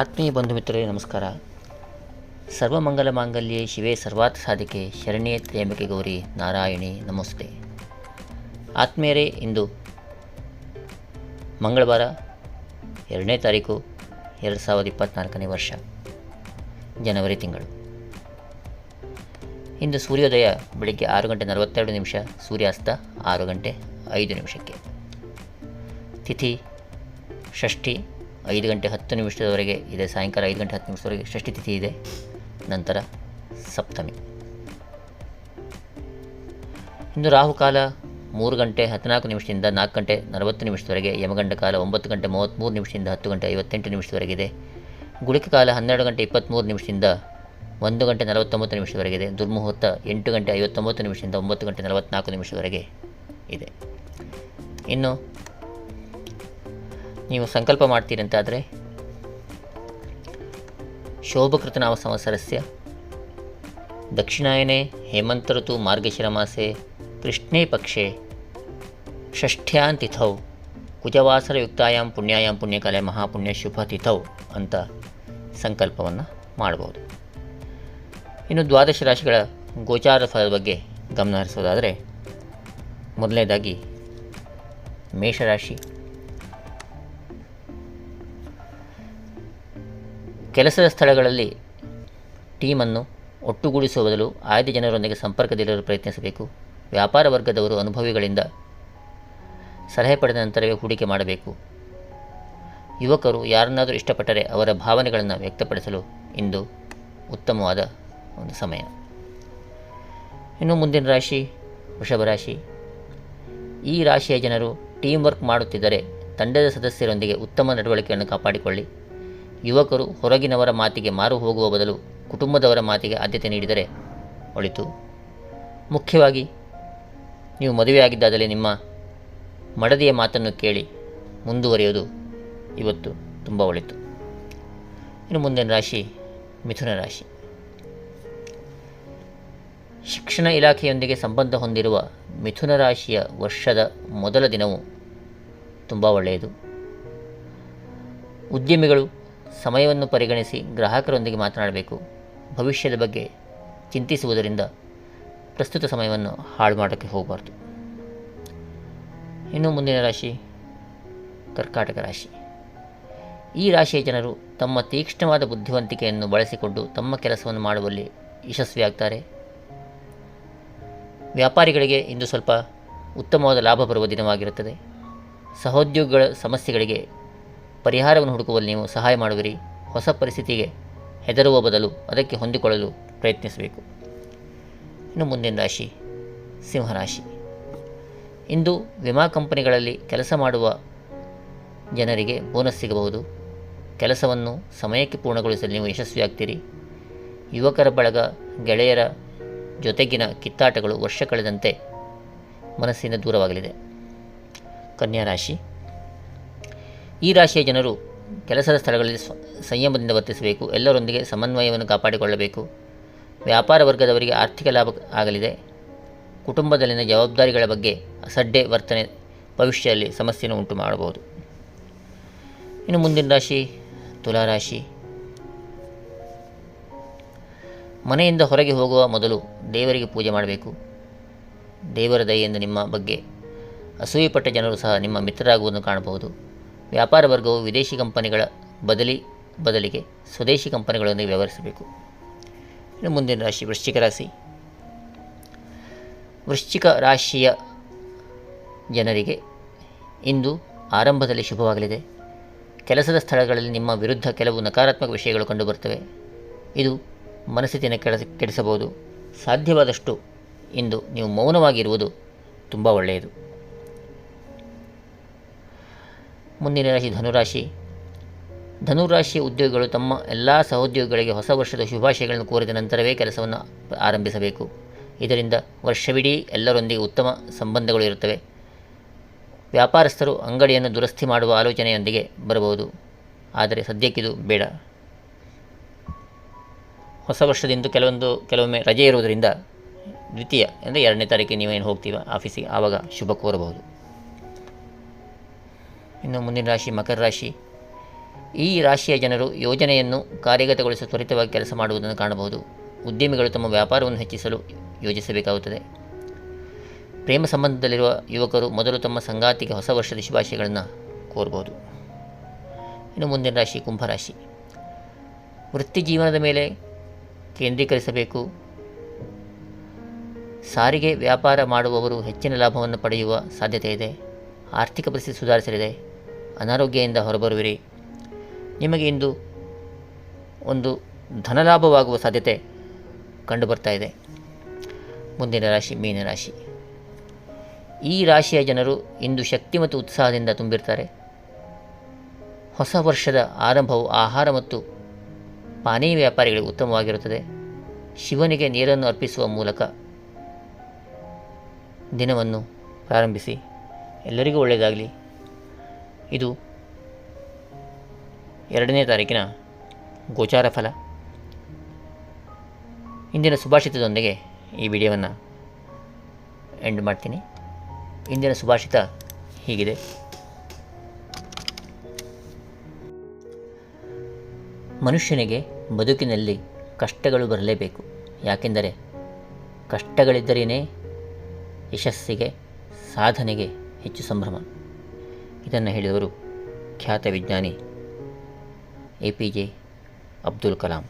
ಆತ್ಮೀಯ ಬಂಧು ಮಿತ್ರರೇ, ನಮಸ್ಕಾರ. ಸರ್ವಮಂಗಲ ಮಾಂಗಲ್ಯ ಶಿವೇ ಸರ್ವಾತ್ ಸಾಧಿಕೆ, ಶರಣ್ಯ ತ್ರ್ಯಂಬಕೆ ಗೌರಿ ನಾರಾಯಣಿ ನಮಸ್ತೆ. ಆತ್ಮೀಯರೇ, ಇಂದು ಮಂಗಳವಾರ ಎರಡನೇ ತಾರೀಕು ಎರಡು ಸಾವಿರದ ಇಪ್ಪತ್ತ್ನಾಲ್ಕನೇ ವರ್ಷ, ಜನವರಿ ತಿಂಗಳು. ಇಂದು ಸೂರ್ಯೋದಯ ಬೆಳಿಗ್ಗೆ ಆರು ಗಂಟೆ ನಲವತ್ತೆರಡು ನಿಮಿಷ, ಸೂರ್ಯಾಸ್ತ ಆರು ಗಂಟೆ ಐದು ನಿಮಿಷಕ್ಕೆ. ತಿಥಿ, ಷಷ್ಠಿ ಐದು ಗಂಟೆ ಹತ್ತು ನಿಮಿಷದವರೆಗೆ ಇದೆ, ಸಾಯಂಕಾಲ ಐದು ಗಂಟೆ ಹತ್ತು ನಿಮಿಷದವರೆಗೆ ಷಷ್ಠಿ ತಿಥಿ ಇದೆ. ನಂತರ ಸಪ್ತಮಿ. ಇನ್ನು ರಾಹುಕಾಲ ಮೂರು ಗಂಟೆ ಹದಿನಾಲ್ಕು ನಿಮಿಷದಿಂದ ನಾಲ್ಕು ಗಂಟೆ ನಲವತ್ತು ನಿಮಿಷದವರೆಗೆ, ಯಮಗಂಡ ಕಾಲ ಒಂಬತ್ತು ಗಂಟೆ ಮೂವತ್ತ್ಮೂರು ನಿಮಿಷದಿಂದ ಹತ್ತು ಗಂಟೆ ಐವತ್ತೆಂಟು ನಿಮಿಷದವರೆಗಿದೆ ಗುಳಿಕ ಕಾಲ ಹನ್ನೆರಡು ಗಂಟೆ ಇಪ್ಪತ್ತ್ಮೂರು ನಿಮಿಷದಿಂದ ಒಂದು ಗಂಟೆ ನಲವತ್ತೊಂಬತ್ತು ನಿಮಿಷದವರೆಗಿದೆ ದುರ್ಮುಹೂರ್ತ ಎಂಟು ಗಂಟೆ ಐವತ್ತೊಂಬತ್ತು ನಿಮಿಷದಿಂದ ಒಂಬತ್ತು ಗಂಟೆ ನಲವತ್ತ್ನಾಲ್ಕು ನಿಮಿಷದವರೆಗೆ ಇದೆ. ಇನ್ನು ನೀವು ಸಂಕಲ್ಪ ಮಾಡ್ತೀರಂತಾದರೆ ಶೋಭಕೃತ ನಾಮ ಸಂವತ್ಸರಸ್ಯ. ದಕ್ಷಿಣಾಯನೆ ಹೇಮಂತ ಋತು ಮಾರ್ಗಶಿರ ಮಾಸೆ ಕೃಷ್ಣೇ ಪಕ್ಷೆ ಷಷ್ಠ್ಯಾಂ ತಿಥೌ ಕುಜವಾಸರಯುಕ್ತಾಯಾಂ ಪುಣ್ಯಾಯಾಂ ಪುಣ್ಯಕಾಲೆ ಮಹಾಪುಣ್ಯ ಶುಭ ತಿಥೌ ಅಂತ ಸಂಕಲ್ಪವನ್ನು ಮಾಡ್ಬೋದು. ಇನ್ನು ದ್ವಾದಶ ರಾಶಿಗಳ ಗೋಚಾರ ಫಲದ ಬಗ್ಗೆ ಗಮನ ಹರಿಸೋದಾದರೆ ಮೊದಲನೇದಾಗಿ ಮೇಷರಾಶಿ. ಕೆಲಸದ ಸ್ಥಳಗಳಲ್ಲಿ ಟೀಮನ್ನು ಒಟ್ಟುಗೂಡಿಸುವ ಬದಲು ಆಯ್ದ ಜನರೊಂದಿಗೆ ಸಂಪರ್ಕದಲ್ಲಿರಲು ಪ್ರಯತ್ನಿಸಬೇಕು. ವ್ಯಾಪಾರ ವರ್ಗದವರು ಅನುಭವಿಗಳಿಂದ ಸಲಹೆ ಪಡೆದ ನಂತರವೇ ಹೂಡಿಕೆ ಮಾಡಬೇಕು. ಯುವಕರು ಯಾರನ್ನಾದರೂ ಇಷ್ಟಪಟ್ಟರೆ ಅವರ ಭಾವನೆಗಳನ್ನು ವ್ಯಕ್ತಪಡಿಸಲು ಇಂದು ಉತ್ತಮವಾದ ಒಂದು ಸಮಯ. ಇನ್ನು ಮುಂದಿನ ರಾಶಿ, ವೃಷಭ ರಾಶಿ. ಈ ರಾಶಿಯ ಜನರು ಟೀಮ್ ವರ್ಕ್ ಮಾಡುತ್ತಿದ್ದರೆ ತಂಡದ ಸದಸ್ಯರೊಂದಿಗೆ ಉತ್ತಮ ನಡವಳಿಕೆಯನ್ನು ಕಾಪಾಡಿಕೊಳ್ಳಿ. ಯುವಕರು ಹೊರಗಿನವರ ಮಾತಿಗೆ ಮಾರು ಹೋಗುವ ಬದಲು ಕುಟುಂಬದವರ ಮಾತಿಗೆ ಆದ್ಯತೆ ನೀಡಿದರೆ ಒಳಿತು. ಮುಖ್ಯವಾಗಿ, ನೀವು ಮದುವೆಯಾಗಿದ್ದಾದಲ್ಲಿ ನಿಮ್ಮ ಮಡದಿಯ ಮಾತನ್ನು ಕೇಳಿ ಮುಂದುವರಿಯೋದು ಇವತ್ತು ತುಂಬ ಒಳಿತು. ಇನ್ನು ಮುಂದಿನ ರಾಶಿ ಮಿಥುನ ರಾಶಿ. ಶಿಕ್ಷಣ ಇಲಾಖೆಯೊಂದಿಗೆ ಸಂಬಂಧ ಹೊಂದಿರುವ ಮಿಥುನ ರಾಶಿಯ ವರ್ಷದ ಮೊದಲ ದಿನವು ತುಂಬ ಒಳ್ಳೆಯದು. ಉದ್ಯಮಿಗಳು ಸಮಯವನ್ನು ಪರಿಗಣಿಸಿ ಗ್ರಾಹಕರೊಂದಿಗೆ ಮಾತನಾಡಬೇಕು. ಭವಿಷ್ಯದ ಬಗ್ಗೆ ಚಿಂತಿಸುವುದರಿಂದ ಪ್ರಸ್ತುತ ಸಮಯವನ್ನು ಹಾಳು ಮಾಡೋಕ್ಕೆ ಹೋಗಬಾರ್ದು. ಇನ್ನು ಮುಂದಿನ ರಾಶಿ ಕರ್ಕಾಟಕ ರಾಶಿ. ಈ ರಾಶಿಯ ಜನರು ತಮ್ಮ ತೀಕ್ಷ್ಣವಾದ ಬುದ್ಧಿವಂತಿಕೆಯನ್ನು ಬಳಸಿಕೊಂಡು ತಮ್ಮ ಕೆಲಸವನ್ನು ಮಾಡುವಲ್ಲಿ ಯಶಸ್ವಿಯಾಗ್ತಾರೆ ವ್ಯಾಪಾರಿಗಳಿಗೆ ಇಂದು ಸ್ವಲ್ಪ ಉತ್ತಮವಾದ ಲಾಭ ಬರುವ ದಿನವಾಗಿರುತ್ತದೆ. ಸಹೋದ್ಯೋಗಿಗಳ ಸಮಸ್ಯೆಗಳಿಗೆ ಪರಿಹಾರವನ್ನು ಹುಡುಕುವಲ್ಲಿ ನೀವು ಸಹಾಯ ಮಾಡುವಿರಿ. ಹೊಸ ಪರಿಸ್ಥಿತಿಗೆ ಹೆದರುವ ಬದಲು ಅದಕ್ಕೆ ಹೊಂದಿಕೊಳ್ಳಲು ಪ್ರಯತ್ನಿಸಬೇಕು. ಇನ್ನು ಮುಂದಿನ ರಾಶಿ, ಸಿಂಹರಾಶಿ. ಇಂದು ವಿಮಾ ಕಂಪನಿಗಳಲ್ಲಿ ಕೆಲಸ ಮಾಡುವ ಜನರಿಗೆ ಬೋನಸ್ ಸಿಗಬಹುದು. ಕೆಲಸವನ್ನು ಸಮಯಕ್ಕೆ ಪೂರ್ಣಗೊಳಿಸಲು ನೀವು ಯಶಸ್ವಿಯಾಗ್ತೀರಿ ಯುವಕರ ಬಳಗ, ಗೆಳೆಯರ ಜೊತೆಗಿನ ಕಿತ್ತಾಟಗಳು ವರ್ಷ ಕಳೆದಂತೆ ಮನಸ್ಸಿನ ದೂರವಾಗಲಿದೆ. ಕನ್ಯಾ ರಾಶಿ. ಈ ರಾಶಿಯ ಜನರು ಕೆಲಸದ ಸ್ಥಳಗಳಲ್ಲಿ ಸಂಯಮದಿಂದ ವರ್ತಿಸಬೇಕು. ಎಲ್ಲರೊಂದಿಗೆ ಸಮನ್ವಯವನ್ನು ಕಾಪಾಡಿಕೊಳ್ಳಬೇಕು. ವ್ಯಾಪಾರ ವರ್ಗದವರಿಗೆ ಆರ್ಥಿಕ ಲಾಭ ಆಗಲಿದೆ. ಕುಟುಂಬದಲ್ಲಿನ ಜವಾಬ್ದಾರಿಗಳ ಬಗ್ಗೆ ಅಸಡ್ಡೆ ವರ್ತನೆ ಭವಿಷ್ಯದಲ್ಲಿ ಸಮಸ್ಯೆಯನ್ನು ಉಂಟು ಮಾಡಬಹುದು. ಇನ್ನು ಮುಂದಿನ ರಾಶಿ ತುಲಾರಾಶಿ ಮನೆಯಿಂದ ಹೊರಗೆ ಹೋಗುವ ಮೊದಲು ದೇವರಿಗೆ ಪೂಜೆ ಮಾಡಬೇಕು. ದೇವರ ದಯೆಯಿಂದ ನಿಮ್ಮ ಬಗ್ಗೆ ಅಸೂಯೆಪಟ್ಟ ಜನರು ಸಹ ನಿಮ್ಮ ಮಿತ್ರರಾಗುವುದನ್ನು ಕಾಣಬಹುದು. ವ್ಯಾಪಾರ ವರ್ಗವು ವಿದೇಶಿ ಕಂಪನಿಗಳ ಬದಲಿ ಬದಲಿಗೆ ಸ್ವದೇಶಿ ಕಂಪನಿಗಳೊಂದಿಗೆ ವ್ಯವಹರಿಸಬೇಕು. ಇನ್ನು ಮುಂದಿನ ರಾಶಿ ವೃಶ್ಚಿಕ ರಾಶಿ. ವೃಶ್ಚಿಕ ರಾಶಿಯ ಜನರಿಗೆ ಇಂದು ಆರಂಭದಲ್ಲಿ ಶುಭವಾಗಲಿದೆ. ಕೆಲಸದ ಸ್ಥಳಗಳಲ್ಲಿ ನಿಮ್ಮ ವಿರುದ್ಧ ಕೆಲವು ನಕಾರಾತ್ಮಕ ವಿಷಯಗಳು ಕಂಡುಬರುತ್ತವೆ. ಇದು ಮನಸ್ಥಿತಿಯನ್ನು ಕೆಡಿಸ ಕೆಡಿಸಬಹುದು. ಸಾಧ್ಯವಾದಷ್ಟು ಇಂದು ನೀವು ಮೌನವಾಗಿರುವುದು ತುಂಬ ಒಳ್ಳೆಯದು. ಮುಂದಿನ ರಾಶಿ ಧನುರಾಶಿ. ಧನುರಾಶಿಯ ಉದ್ಯೋಗಿಗಳು ತಮ್ಮ ಎಲ್ಲ ಸಹೋದ್ಯೋಗಿಗಳಿಗೆ ಹೊಸ ವರ್ಷದ ಶುಭಾಶಯಗಳನ್ನು ಕೋರಿದ ನಂತರವೇ ಕೆಲಸವನ್ನು ಆರಂಭಿಸಬೇಕು. ಇದರಿಂದ ವರ್ಷವಿಡೀ ಎಲ್ಲರೊಂದಿಗೆ ಉತ್ತಮ ಸಂಬಂಧಗಳು ಇರುತ್ತವೆ. ವ್ಯಾಪಾರಸ್ಥರು ಅಂಗಡಿಯನ್ನು ದುರಸ್ತಿ ಮಾಡುವ ಆಲೋಚನೆಯೊಂದಿಗೆ ಬರಬಹುದು. ಆದರೆ ಸದ್ಯಕ್ಕಿದು ಬೇಡ. ಹೊಸ ವರ್ಷದಿಂದ ಕೆಲವೊಂದು, ಕೆಲವೊಮ್ಮೆ ರಜೆ ಇರುವುದರಿಂದ ದ್ವಿತೀಯ, ಅಂದರೆ ಎರಡನೇ ತಾರೀಕಿಗೆ ನೀವೇನು ಹೋಗ್ತೀವ? ಆಫೀಸಿಗೆ ಆವಾಗ ಶುಭ ಕೋರಬಹುದು. ಇನ್ನು ಮುಂದಿನ ರಾಶಿ ಮಕರ ರಾಶಿ. ಈ ರಾಶಿಯ ಜನರು ಯೋಜನೆಯನ್ನು ಕಾರ್ಯಗತಗೊಳಿಸಲು ತ್ವರಿತವಾಗಿ ಕೆಲಸ ಮಾಡುವುದನ್ನು ಕಾಣಬಹುದು. ಉದ್ಯಮಿಗಳು ತಮ್ಮ ವ್ಯಾಪಾರವನ್ನು ಹೆಚ್ಚಿಸಲು ಯೋಜಿಸಬೇಕಾಗುತ್ತದೆ. ಪ್ರೇಮ ಸಂಬಂಧದಲ್ಲಿರುವ ಯುವಕರು ಮೊದಲು ತಮ್ಮ ಸಂಗಾತಿಗೆ ಹೊಸ ವರ್ಷದ ಶುಭಾಶಯಗಳನ್ನು ಕೋರಬಹುದು. ಇನ್ನು ಮುಂದಿನ ರಾಶಿ ಕುಂಭರಾಶಿ ವೃತ್ತಿ ಜೀವನದ ಮೇಲೆ ಕೇಂದ್ರೀಕರಿಸಬೇಕು. ಸಾರಿಗೆ ವ್ಯಾಪಾರ ಮಾಡುವವರು ಹೆಚ್ಚಿನ ಲಾಭವನ್ನು ಪಡೆಯುವ ಸಾಧ್ಯತೆ ಇದೆ ಆರ್ಥಿಕ ಪರಿಸ್ಥಿತಿ ಸುಧಾರಿಸಲಿದೆ. ಅನಾರೋಗ್ಯದಿಂದ ಹೊರಬರುವಿರಿ. ನಿಮಗೆ ಇಂದು ಒಂದು ಧನಲಾಭವಾಗುವ ಸಾಧ್ಯತೆ ಕಂಡುಬರ್ತಾ ಇದೆ. ಮುಂದಿನ ರಾಶಿ, ಮೀನ ರಾಶಿ. ಈ ರಾಶಿಯ ಜನರು ಇಂದು ಶಕ್ತಿ ಮತ್ತು ಉತ್ಸಾಹದಿಂದ ತುಂಬಿರ್ತಾರೆ. ಹೊಸ ವರ್ಷದ ಆರಂಭವು ಆಹಾರ ಮತ್ತು ಪಾನೀಯ ವ್ಯಾಪಾರಿಗಳಿಗೆ ಉತ್ತಮವಾಗಿರುತ್ತದೆ. ಶಿವನಿಗೆ ನೀರನ್ನು ಅರ್ಪಿಸುವ ಮೂಲಕ ದಿನವನ್ನು ಪ್ರಾರಂಭಿಸಿ. ಎಲ್ಲರಿಗೂ ಒಳ್ಳೆಯದಾಗಲಿ. ಇದು ಎರಡನೇ ತಾರೀಕಿನ ಗೋಚಾರ ಫಲ. ಇಂದಿನ ಸುಭಾಷಿತದೊಂದಿಗೆ ಈ ವಿಡಿಯೋವನ್ನು ಎಂಡ್ ಮಾಡ್ತೀನಿ. ಇಂದಿನ ಸುಭಾಷಿತ ಹೀಗಿದೆ. ಮನುಷ್ಯನಿಗೆ ಬದುಕಿನಲ್ಲಿ ಕಷ್ಟಗಳು ಬರಲೇಬೇಕು. ಯಾಕೆಂದರೆ ಕಷ್ಟಗಳಿದ್ದರೇ ಯಶಸ್ಸಿಗೆ, ಸಾಧನೆಗೆ ಹೆಚ್ಚು ಸಂಭ್ರಮ. ಇದನ್ನು ಹೇಳಿದವರು ಖ್ಯಾತ ವಿಜ್ಞಾನಿ A P J Abdul Kalam.